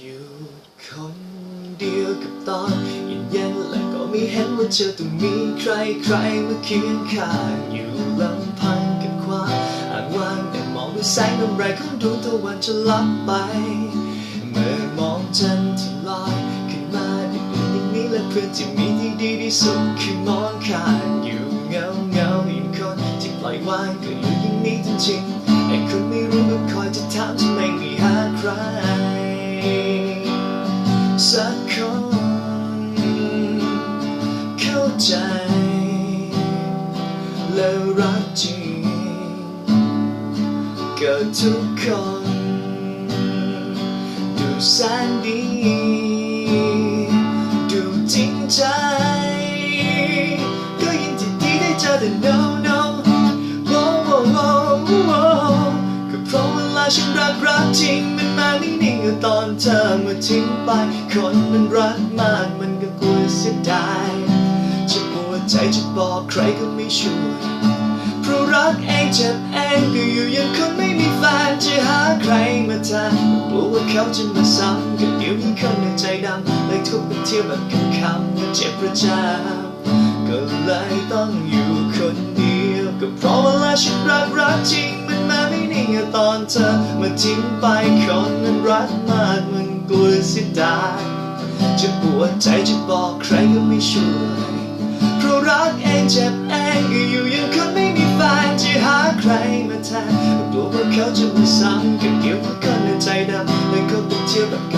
อยู่คนเดียวกับตอนเย็นเย็นๆและก็ไม่เห็นว่าเธอต้องมีใครใครมาเคียงข้างอยู่ลำพังกับความอ่างว่างแต่มองด้วยแสงน้ำไรของดวงตะวันจะลับไป เมื่อมองจันทร์ที่ลอยขึ้นมาดึกดื่นอย่างนี้และเพื่อนที่มีที่ดีที่สุดคือมองข้างอยู่เงาเงาอย่างคนที่ปล่อยวางก็อยู่อย่างนี้จริงๆไอ้คนไม่รู้ก็คอยจะถามทำไม สักคน เข้าใจ และรักจริงก็ทุกคน ดูแสนดีาฉันรักรักจริง มันมาไม่นิ่งๆตอนเธอมาทิ้งไป คนมันรักมากมันก็กลัวเสียดายจะปวดใจจะบอกใครก็ไม่ช่วยเพราะรักเองเจ็บเองก็อยู่อย่างคนไม่มีแฟนจะหาใครมาแทนกลัวว่าเขาจะมาซ้ำก็เดี๋ยวมีคนในใจดำเลยทุกข์ไปเที่ยวแบบคำคำว่เจ็บประจำก็เลยต้องอยู่คนเดียวก็เพราะเวลาฉันรักรักจริง ตอนเธอมาทิ้งไปคนนั้นรักมากมันกลัวเสียดายจะปวดใจจะบอกใครก็ไม่ช่วยเพราะรักเองเจ็บเองอยู่ยังคนไม่มีแฟนจะหาใครมาแทนกลัวว่าเขาจะมาซ้ำก็เกี่ยวกับคนในใจดำเลยก็ต้องเที่ยวแบบ